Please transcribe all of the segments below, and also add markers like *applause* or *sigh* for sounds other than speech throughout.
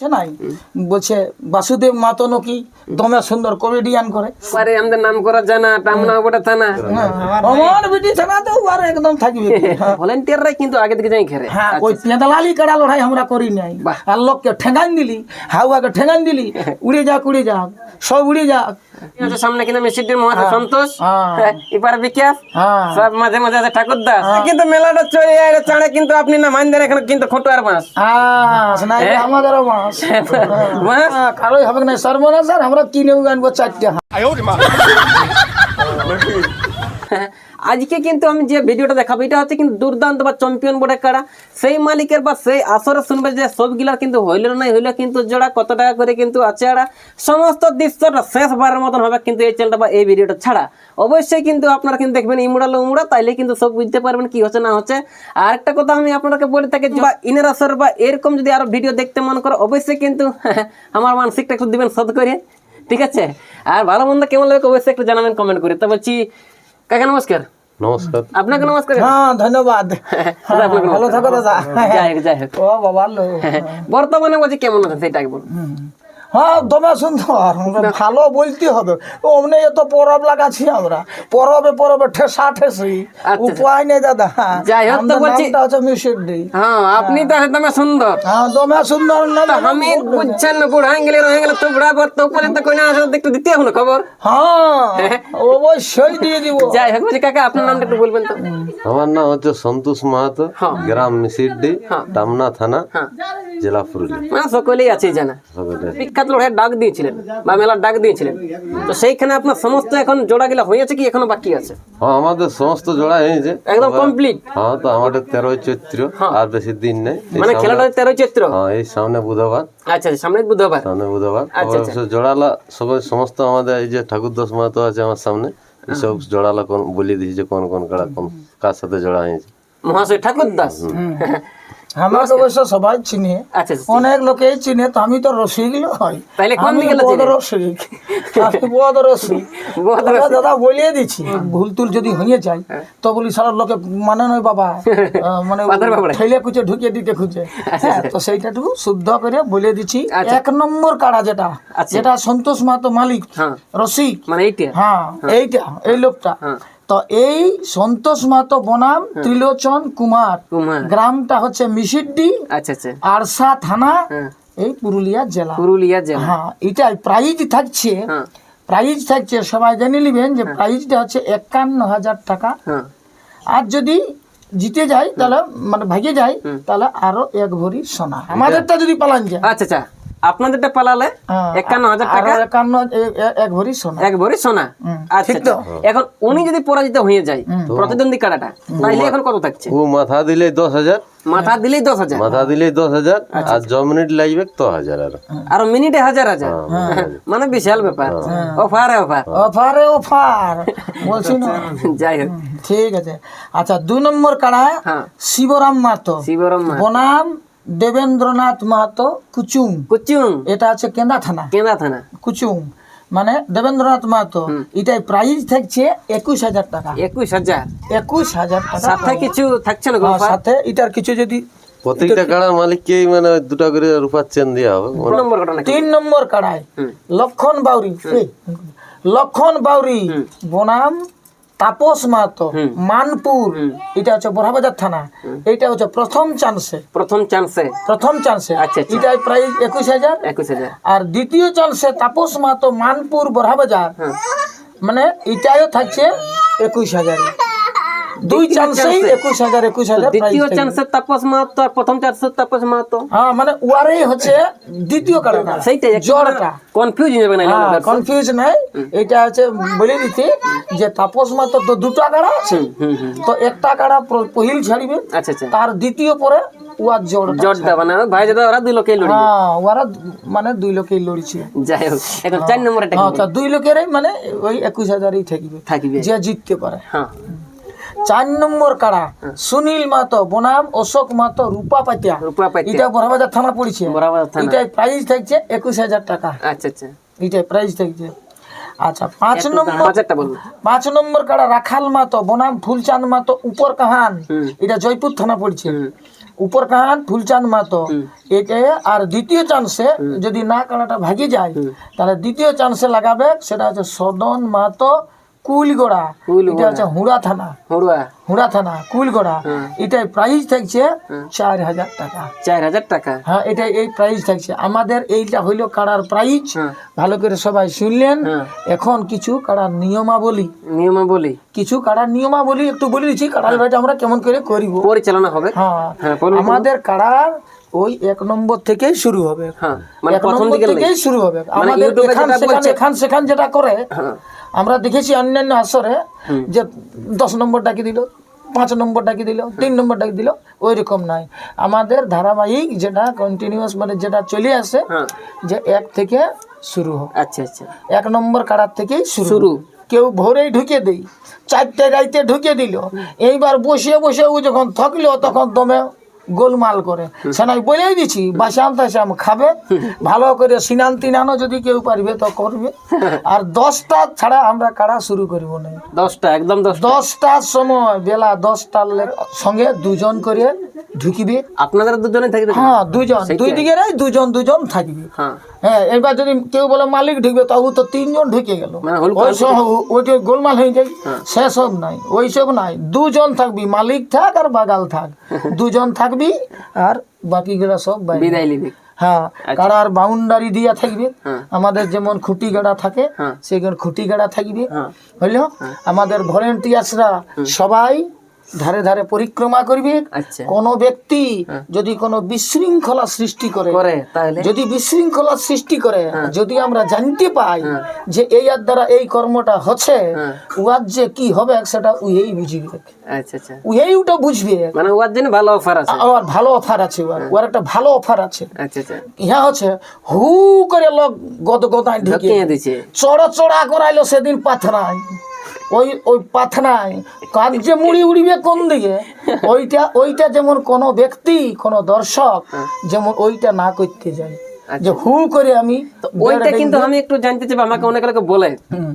নাই বলছে বাসুদেব মাতো নাকি দমে সুন্দর কমেডিয়ান করে। পারে আমাদের নাম করা জানা টামনা থানা। আমার বিটি থানাতে আর একদম থাকবে হ্যাঁ। ভলেন্টিয়াররাই কিন্তু আগে থেকে যাই খেরে। হ্যাঁ ওই পেঁদালালি কাড়া লড়াই আমরা করি নাই। আর লোককে ঠেঙ্গান দিলি হাওয়াকে ঠেঙ্গান দিলি *laughs* উড়ে যাক উড়ে যাক সব উড়ে যাক। সামনে কিন্তু মেসিটির মহাতে সন্তোষ? হ্যাঁ। *laughs* এবার বিকাশ হ্যাঁ। সব মাঝে মাঝে আছে ঠাকুর দাস কিন্তু মেলাটা চলে যায় চাঁড়ে কিন্তু আপনি না মাইন্দার এখানে কিন্তু খোটো আর মাস আস আমাদেরও মাস মাস হ্যাঁ, কারোই হবে না সর্বনা স্যার আমরা কিনে আনব চারটে আজকে কিন্তু আমি যে ভিডিওটা দেখাবো এটা হচ্ছে কিন্তু দুর্দান্ত বা চ্যাম্পিয়ন বোর্ডের কাড়া। সেই মালিকের বা সেই আসরে শুনবে যে সবগুলা কিন্তু হইল নাই হইলে কিন্তু জোড়া কত টাকা করে কিন্তু আছে আড়া। সমস্ত দৃশ্যটা শেষবারের মতন হবে কিন্তু এই চ্যানেলটা বা এই ভিডিওটা ছাড়া। অবশ্যই কিন্তু আপনারা কিন্তু দেখবেন ইমুড়ালো উমুড়া তাইলে কিন্তু সব বুঝতে পারবেন কি হচ্ছে না হচ্ছে। আর একটা কথা আমি আপনাকে বলে থাকি যে বা ইনের আসর বা এরকম যদি আরও ভিডিও দেখতে মন করো অবশ্যই কিন্তু *laughs* আমার মানসিকটা একটু দিবেন শোধ করে ঠিক আছে? আর ভালো মন্দ কেমন লাগে অবশ্যই একটু জানাবেন কমেন্ট করে তা বলছি কাকা নমস্কার। নমস্কার। আপনাকে নমস্কার। হ্যাঁ ধন্যবাদ। ভালো থাকো। দাদা। যাই হোক যাই হোক। ও বাবা বর্তমানে বলছি কেমন আছেন সেটা বলুন। হ্যাঁ দমে সুন্দর আমরা ভালো বলতে হবে। অমনি এত পরব লাগাচ্ছি আমরা। পরবে পরবে ঠেসা ঠেসি। আচ্ছা। উপায় নেই দাদা। যাই হোক তো বলছি- হচ্ছে মিউজিক ডে। হ্যাঁ আপনি তো একদম সুন্দর। হ্যাঁ দমে সুন্দর নাম আমি বুঝছেন না বুড়া গেলে রয়ে গেলে তো বুড়া না আসলে একটু দিতে হবে না খবর? হ্যাঁ অবশ্যই দিয়ে দিব। যাই হোক বলছি কাকা আপনার নামটা একটু বলবেন তো। আমার নাম হচ্ছে সন্তোষ মাহাতো হ্যাঁ। গ্রাম মিসিরডি টামনা থানা। হ্যাঁ। জেলা পুরুলিয়া। মানে সকলেই আছে জানা বিখ্যাত লড়াই ডাক দিয়েছিলেন বা মেলার ডাক দিয়েছিলেন। তো সেইখানে আপনার সমস্ত এখন জোড়া গিলা হয়েছে কি এখনও বাকি আছে? হ্যাঁ আমাদের সমস্ত জোড়া হয়েছে একদম কমপ্লিট হ্যাঁ তো আমাদের তেরোই চৈত্র আর বেশি দিন নেই। মানে খেলাটা তেরো চৈত্র? হ্যাঁ এই সামনে বুধবার। আচ্ছা আচ্ছা সামনে বুধবার। সামনে বুধবার। আচ্ছা, জোড়ালা সবাই সমস্ত আমাদের এই যে ঠাকুর দশ মাহাতো আছে আমার সামনে এইসব জোড়ালা কোন বলে দিয়েছে কোন কোন কাড়া কোন কার সাথে জোড়া হয়েছে। মহাশয় ঠাকুর দাস? আমাকে অবশ্য সবাই চিনে। আচ্ছা আচ্ছা। অনেক লোকেই চিনে তো আমি তো রসিক হই আমি বদ রসিক। আমি বদ রসিক। দাদা, দাদা বলিয়ে দিচ্ছি ভুল তুল যদি হয়ে যায় তো বলি সারা লোকে মানে নয় বাবা। *laughs* মানে। ঠেলে ঢুকিয়ে দিতে খুঁজে। হ্যাঁ তো শুদ্ধ করে বলে দিচ্ছি। আচ্ছা। এক নম্বর কাড়া যেটা আচ্ছা। যেটা সন্তোষ মাহাতো মালিক হ্যাঁ। রসিক। মানে এইটা? হ্যাঁ। এইটা এই লোকটা। হ্যাঁ। তো এই সন্তোষ মাহাতো বনাম ত্রিলোচন কুমার। গ্রামটা হচ্ছে মিসিড্ডি আচ্ছা আচ্ছা। আরসা থানা হ্যাঁ। এই পুরুলিয়া জেলা। পুরুলিয়া জেলা। হ্যাঁ এটাই প্রাইজ থাকছে। হ্যাঁ। প্রাইজ থাকছে সবাই জেনে নেবেন যে প্রাইজটা হচ্ছে একান্ন হাজার টাকা। হ্যাঁ। আর যদি জিতে যায় তাহলে মানে ভাগে যায় তাহলে আরও এক ভরি সোনা। আমাদেরটা যদি পালান যায়। আচ্ছা আচ্ছা। আপনাদেরটা পালালে হ্যাঁ, একান্ন হাজার টাকা। একান্ন এক ভরি সোনা। এক ভরি সোনা। আচ্ছা তো? আচ্ছা। এখন উনি যদি পরাজিত হয়ে যায় প্রতিদ্বন্দ্বী কাটাটা তাহলে এখন কত থাকছে? ও মাথা দিলে দশ হাজার। মাথা দিলেই দশ হাজার। মাথা দিলে দশ হাজার আচ্ছা, আর জ মিনিট লাগবে তো হাজার আর। আর মিনিটে হাজার হাজার। মানে বিশাল ব্যাপার। Offer offer. অফারে অফার। বলছি না? *laughs* যাই হোক। ঠিক আছে। আচ্ছা দু নম্বর হ্যাঁ। শিবরাম মাহাতো শিবরম বনাম দেবেন্দ্রনাথ মাহাতো কুচুং কুচুং এটা আছে কেন্দা থানা। কেন্দা থানা। কুচুং মানে দেবেন্দ্রনাথ মাহাতো এটাই প্রাইস থাকছে একুশ হাজার টাকা। একুশ হাজার। একুশ হাজার টাকা সাথে কিছু থাকছে না offer? সাথে এটার কিছু যদি প্রত্যেকটা কাড়ার মালিককেই মানে দুটা করে রূপার চেন দেওয়া হবে? তিন নম্বর কাড়ায়। লক্ষণ বাউরি। লক্ষণ বাউরি। বনাম তাপস মাহাতো মানপুর এটা হচ্ছে বড়াবাজার থানা এটা হচ্ছে প্রথম চান্সে। প্রথম চান্সে। প্রথম চান্সে। আচ্ছা, প্রায় এটাই প্রাইস একুশ হাজার। একুশ হাজার। আর দ্বিতীয় চান্সে তাপস মাহাতো মানপুর বড়াবাজার। মানে এটাও থাকছে একুশ হাজার। দুই চান্সেই একুশ হাজার একুশ হাজার prize দ্বিতীয় থাকবে। চান্সে তাপস মাহাতো আর প্রথম চান্সে তাপস মাহাতো। হ্যাঁ মানে ওয়ারেই হচ্ছে দ্বিতীয় কাড়াটা সেইটাই জড়টা। কনফিউজ যাবে না কনফিউজ নাই এটা হচ্ছে বলে দিতে যে তাপস মাত্র তো দুটা কাড়া আছে। তো একটা কাড়া পহিল ছাড়িবে। আচ্ছা আচ্ছা। তার দ্বিতীয় পরে উয়ার জড় জট দেবা ভাই দাদা ওরা দুই লোকেই লড়ি হ্যাঁ ওরা মানে দুই লোকেই লড়ছে। যাই হোক এখন চার নম্বর হ্যাঁ তা দুই লোকেরই মানে ওই একুশ হাজারই থাকবে। থাকিবে। যে জিততে পারে। হ্যাঁ। চার নম্বর কাড়া সুনীল মাতো বনাম অশোক মাতো রূপা পাতিয়া রূপা পাইতে এটা বড়বাজার থানা পড়েছে। বরাবর থানা। এটাই প্রাইস থাকছে একুশ হাজার টাকা। আচ্ছা আচ্ছা। এটাই প্রাইস থাকছে। আচ্ছা পাঁচ নম্বর পাঁচ নম্বর কাড়া রাখাল মাতো বনাম ফুলচাঁদ মাতো উপর কাহান। এটা জয়পুর থানা পড়ছে। উপর কাহান ফুলচাঁদ মাতো। এটা আর দ্বিতীয় চান্সে যদি না কাড়াটা ভাগি যায় তাহলে দ্বিতীয় চান্সে লাগাবে সেটা হচ্ছে সদন মাতো কুলগোড়া। এটা হচ্ছে হুড়া থানা। হুড়ুয়া হুড়া থানা কুলগোড়া। এটাই প্রাইস থাকছে চার হাজার টাকা। চার হাজার টাকা? হ্যাঁ এটা এই প্রাইস থাকছে। আমাদের এইটা হইল কাড়ার প্রাইস হ্যাঁ। ভালো করে সবাই শুনলেন। হ্যাঁ। এখন কিছু কাড়ার নিয়মাবলী। নিয়মাবলী? কিছু কাড়ার নিয়মাবলী একটু বলে দিচ্ছি। কাড়ার ভাইটা আমরা কেমন করে করিব? পরিচালনা হবে? হ্যাঁ। হ্যাঁ আমাদের কাড়ার ওই এক নম্বর থেকেই শুরু হবে। হ্যাঁ মানে প্রথম থেকেই শুরু হবে। আমাদের ইউটিউবে এখান সেখান এখান সেখান যেটা করে হ্যাঁ। আমরা দেখেছি অন্যান্য আসরে যে দশ নম্বর ডাকি দিল পাঁচ নম্বর ডাকি দিল তিন নম্বর ডাকি দিল ওই রকম নাই। আমাদের ধারাবাহিক যেটা কন্টিনিউয়াস মানে যেটা চলে আসে হ্যাঁ। যে এক থেকে শুরু হোক। আচ্ছা আচ্ছা। এক নম্বর কাড়ার থেকেই শুরু। শুরু। কেউ ভোরেই ঢুকে দেই চারটে রাইতে ঢুকে দিল। এইবার বসে বসে ও যখন থকলো তখন দমে গোলমাল করে। সেনাই বলেই দিছি বাসাম তাসাম খাবে ভালো করে সিনান তিনানো যদি কেউ পারবে তো করবে। আর দশটা ছাড়া আমরা কাড়া শুরু করিব না? দশটা একদম দশটা। দশটার সময় বেলা দশটার সঙ্গে দুজন করে ঢুকিবে আপনাদের দুজনে থাকবে হ্যাঁ দুজন দুই দিকের দুজন দুজন থাকবে। হ্যাঁ। হ্যাঁ এবার যদি কেউ বলে মালিক ঢুকবে তবু তো তিনজন ঢুকে গেল। মানে ওইটা গোলমাল হয়ে যায় সেসব নাই। ওইসব নাই। দুজন থাকবি মালিক থাক আর বাগাল থাক। *laughs* দুজন থাকবি আর বাকিগুলো সব বিদায় নিবি। হ্যাঁ কারার বাউন্ডারি দিয়া থাকবে হ্যাঁ। আমাদের যেমন খুঁটি গাড়া থাকে হ্যাঁ। সেখানে খুঁটি গাড়া থাকবে। হ্যাঁ। হইল? আমাদের ভলেন্টিয়ার্সরা সবাই ধারে ধারে পরিক্রমা করবে আচ্ছা। কোন ব্যক্তি যদি কোনো বিশৃঙ্খলা সৃষ্টি করে যদি বিশৃঙ্খলা সৃষ্টি করে যদি আমরা জানতে পাই যে এই আর দ্বারা এই কর্মটা হচ্ছে উহার যে কি হবে সেটা উহেই বুঝবে। আচ্ছা আচ্ছা। উহেই ওটা বুঝবে। মানে ওর জন্য ভালো অফার আছে। আর ভালো অফার আছে উহার। উহার একটা ভালো অফার আছে। ইহা হচ্ছে হু করে লোক গদ গদায় ঢুকে। ঢুকিয়ে দিছে। চড়া চড়া করাইলো সেদিন পাথনায় ওই ওই পাথনায়। কাক যে মুড়ি উড়িবে কোন দিকে? ওইটা ওইটা যেমন কোনো ব্যক্তি কোনো দর্শক যেমন ওইটা না করতে যায়। যে হু করে আমি ওইটা কিন্তু আমি একটু জানতে চাই আমাকে অনেক লোকে বলে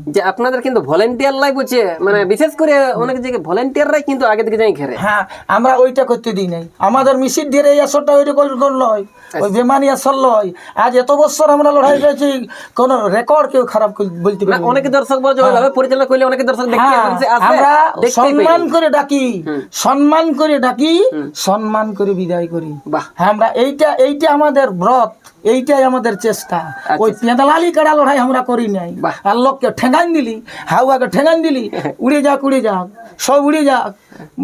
যে আপনাদের কিন্তু ভলেন্টিয়ার লাই মানে বিশেষ করে অনেক জায়গায় ভলেন্টিয়াররাই কিন্তু আগে থেকে যাই ঘেরে। হ্যাঁ আমরা ওইটা করতে দিই নাই। আমাদের মিশির এই আসরটা ওই রকম লয় ওই বেমানি আসর লয় আজ এত বছর আমরা লড়াই করেছি কোনো রেকর্ড কেউ খারাপ বলতে। অনেকে দর্শক বলছে ওইভাবে পরিচালনা করলে অনেকে দর্শক দেখতে হ্যাঁ, আমরা সম্মান করে ডাকি সম্মান করে ডাকি সম্মান করে বিদায় করি। হ্যাঁ, আমরা এইটা এইটা আমাদের ব্রত। এইটাই আমাদের চেষ্টা। ওই পেঁদালালি কাড়া লড়াই আমরা করি নাই। আর লোককে ঠেঙ্গান দিলি হাওয়াকে ঠেঙ্গান দিলি *laughs* উড়ে যাক উড়ে যাক সব উড়ে যাক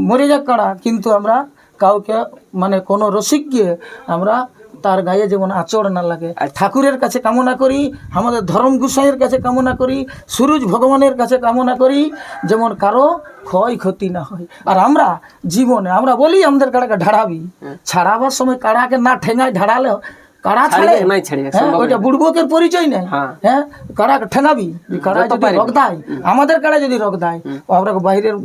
মরে যাক কাড়া কিন্তু আমরা কাউকে মানে কোনো রসিককে আমরা তার গায়ে যেমন আচড় না লাগে। ঠাকুরের কাছে কামনা করি আমাদের ধর্ম গুসাইয়ের কাছে কামনা করি সূরজ ভগবানের কাছে কামনা করি যেমন কারও ক্ষয়ক্ষতি না হয়। আর আমরা জীবনে আমরা বলি আমাদের কাড়াকে ঢাড়াবি। ছাড়াবার সময় কাড়াকে না ঠেঙায় ঢাড়ালে কাড়া ছাড়ে? নাই ছাড়িয়ে, হ্যাঁ, ওইটা বুড়বকের পরিচয় নেই। হ্যাঁ। হ্যাঁ কাড়া ঠেঙাবি কাড়া যদি রক দেয় আমাদের কাড়া যদি রক দেয়? আমরা বাইরের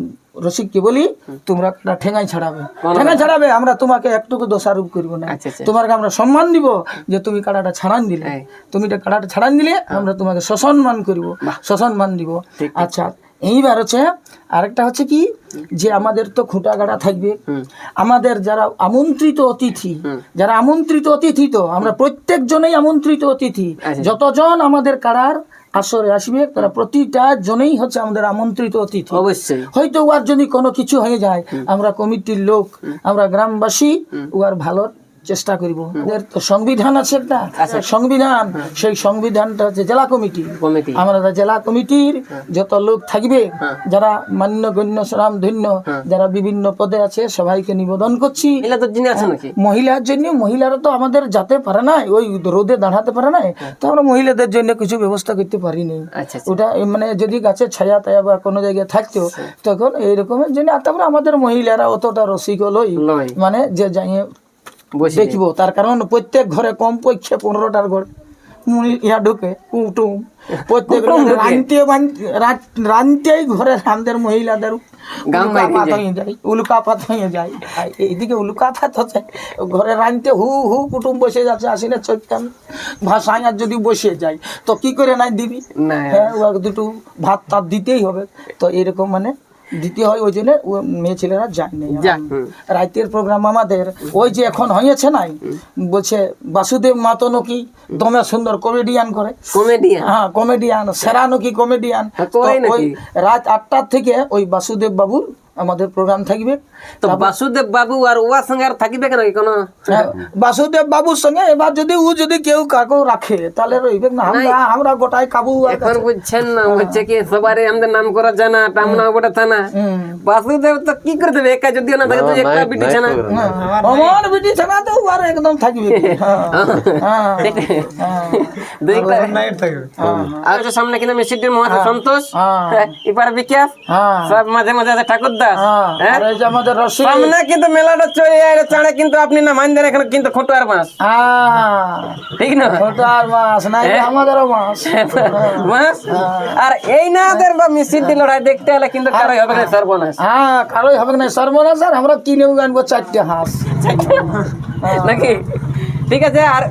রসিককে বলি তোমরা কাড়া ঠেঙাই ছাড়াবে। ঠেঙাই ছাড়াবে আমরা তোমাকে একটুকু দোষারোপ করব না। আচ্ছা, আচ্ছা। তোমাকে আমরা সম্মান দিব যে তুমি কাড়াটা ছাড়ান দিলে। তুমি এটা কাড়াটা ছাড়ান দিলে আমরা তোমাকে সসম্মান করব। সসম্মান দিব। আচ্ছা এইবার হচ্ছে আরেকটা হচ্ছে কি? যে আমাদের তো খুঁটা গাড়া থাকবে আমাদের যারা আমন্ত্রিত অতিথি যারা আমন্ত্রিত অতিথি তো আমরা প্রত্যেকজনেই আমন্ত্রিত অতিথি। আচ্ছা। যতজন আমাদের কারার আসরে আসবে তারা প্রতিটা জনেই হচ্ছে আমাদের আমন্ত্রিত অতিথি। অবশ্যই। হয়তো উহার যদি কোনো কিছু হয়ে যায় আমরা কমিটির লোক আমরা গ্রামবাসী উহার ভালো চেষ্টা করব। তো সংবিধান আছে একটা। সংবিধান সেই সংবিধানটা হচ্ছে জেলা কমিটি। আমরা জেলা কমিটির যত লোক থাকবে যারা মান্য গণ্য সরাম ধন্য যারা বিভিন্ন পদে আছে সবাইকে নিবেদন করছি। নাকি? মহিলার জন্য মহিলারা তো আমাদের যেতে পারে না ওই রোদে দাঁড়াতে পারে না তো আমরা মহিলাদের জন্য কিছু ব্যবস্থা করতে পারিনি আচ্ছা আচ্ছা। ওটা মানে যদি গাছে ছায়া তায়া বা কোনো জায়গায় থাকতো তখন এইরকমের জন্য আর তারপরে আমাদের মহিলারা অতটা রসিক লই। মানে যে যাইয়ে দেখব তার কারণ প্রত্যেক ঘরে কম পক্ষে পনেরোটার ঘর। ইয়া ঢুকে কুটুম। প্রত্যেক রানতে রানতেই ঘরে রামদের মহিলাদের হয়ে যায়। উল্কাপাত হয়ে যায়। এইদিকে উল্কাপাত হচ্ছে ঘরে রানতে হু হু কুটুম বসে যাচ্ছে আসিলে চৈতান ভাষায় আর যদি বসে যায় তো কি করে নাই দিবি? হ্যাঁ দুটো ভাত টাত দিতেই হবে। তো এরকম মানে দিতে হয় ওই জন্য মেয়ে ছেলেরা যায় নাই। রাতের প্রোগ্রাম আমাদের ওই যে এখন হয়েছে নাই বলছে বাসুদেব মাতো নাকি দমে সুন্দর কমেডিয়ান করে। কমেডিয়ান হ্যাঁ কমেডিয়ান সেরা নাকি কমেডিয়ান হ্যাঁ, তো ওই রাত আটটার থেকে ওই বাসুদেব বাবুর আমাদের প্রোগ্রাম থাকবে। তো বাসুদেব বাবু আর ওয়ার সঙ্গে আর থাকিবে কেন? কোনো হ্যাঁ, বাসুদেব বাবুর সঙ্গে এবার যদি ও যদি কেউ কাকু রাখে তাহলে রইবে না। আমরা আমরা গোটাই কাবু এখন বুঝছেন না বলছে কি সবারই আমাদের নাম করা জানা টামনা বটে থানা। বাসুদেব তো কি করে দেবে? একা যদি না থাকে তো একটা বিটি ছানা। অমন বিটি ছানা তো আর একদম থাকবে *laughs* হ্যাঁ, হ্যাঁ, আর সামনে কিন্তু মিষ্টির মহাতে সন্তোষ। হ্যাঁ। এবারে বিকাশ। সব মাঝে মাঝে আছে ঠাকুর হ্যাঁ, হ্যাঁ? আর এই যে আমাদের রসিক। সামনে কিন্তু মেলাটা চলে যায় চাড়ে কিন্তু আপনি না এখানে কিন্তু খোটো আর মাস হ্যাঁ। ঠিক না? ওটা আর মাস নাই আমাদেরও মাস মাস আর এই না ওদের বা লড়াই দেখতে হলে কিন্তু কারোই হবে না সর্বনাশ। হ্যাঁ কারোই হবে না সর্বনাশ। আর আমরা কিনেও আনব চারটে হাঁস। নাকি? ঠিক আছে আর